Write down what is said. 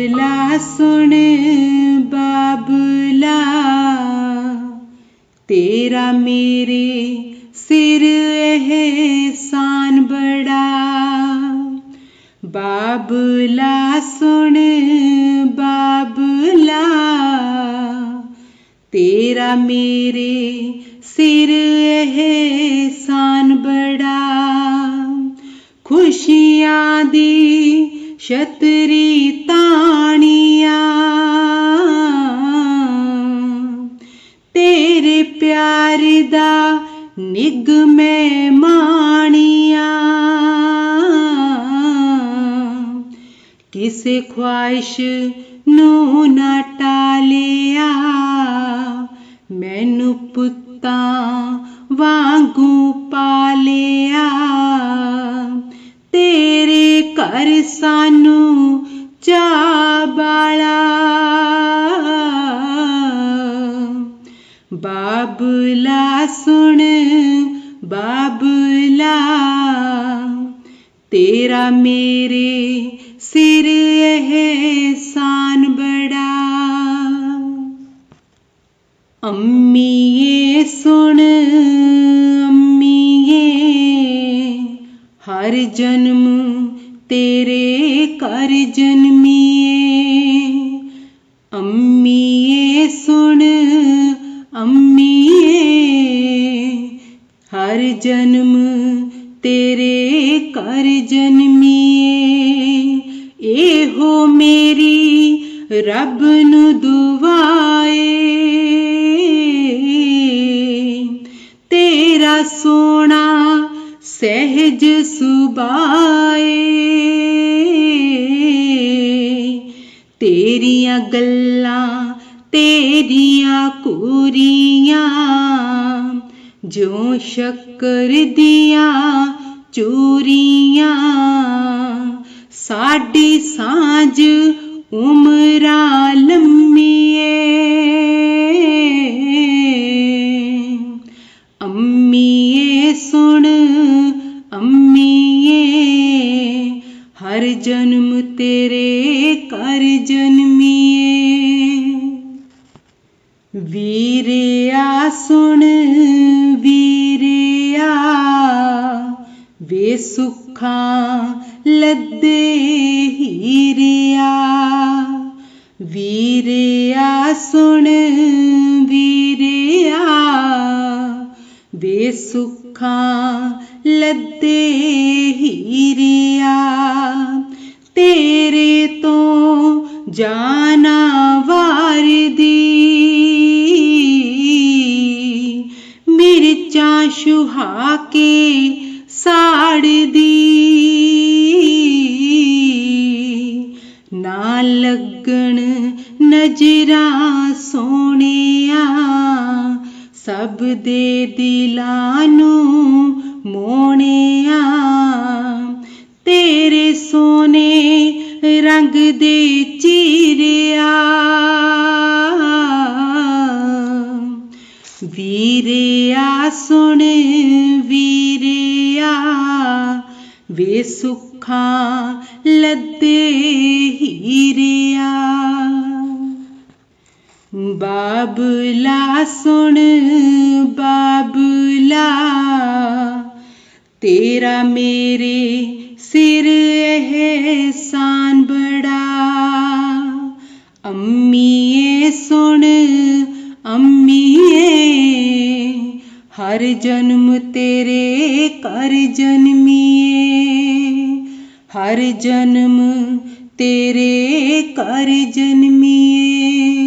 बाबला सुन, बाबला। तेरा मेरे सिर एहसान बड़ा। बाबला सुन, बाबला। तेरा मेरे सिर एहसान बड़ा। खुशियाँ दी छतरी तानिया शारदा निगमे माणिया किस ख्वाहिश नू ना टालिया। मैनू पुता वागू पालिया। तेरे कर सानू बाबला सुन, बाबला। तेरा मेरे सिर एहसान बड़ा। अम्मी ये सुन, अम्मी ये। हर जन्म तेरे कर जन्मी। हर जन्म तेरे कर जन्मीए एहो मेरी रब नु दुआए तेरा सोना सहज सुबाए तेरिया गल्लां तेरिया कूरियाँ जो शक्कर दिया, चोरिया, साढ़े साँझ उमरा लम्मिए। अम्मीए सुन, अम्मिए, हर जन्म तेरे कर जन्मिए। वीरे बोलिया सुन वीरिया, वे सुखा लद्दे हीरिया। वीरिया सुन वीरिया, वे सुखा लद्दे हीरिया। तेरे तो जाना ਸੁਹਾ ਕੇ ਸਾੜਦੀ ਨਾ ਲੱਗਣ ਨਜ਼ਰਾ ਸੋਹਣਿਆ, ਸਭ ਦੇ ਦਿਲਾਂ ਨੂੰ ਮੋਣਿਆ ਤੇਰੇ ਸੋਨੇ ਰੰਗ ਦੇ ਚੀਰਿਆ वीरिया सुन वीरिया वे सुखा लदे हीरिया बाबला सुन, बाबला, तेरा मेरे सिर है सान बड़ा। अम्मी सुन, अम्मी हर जन्म तेरे कर जन्मिए। हर जन्म तेरे कर जन्मीए।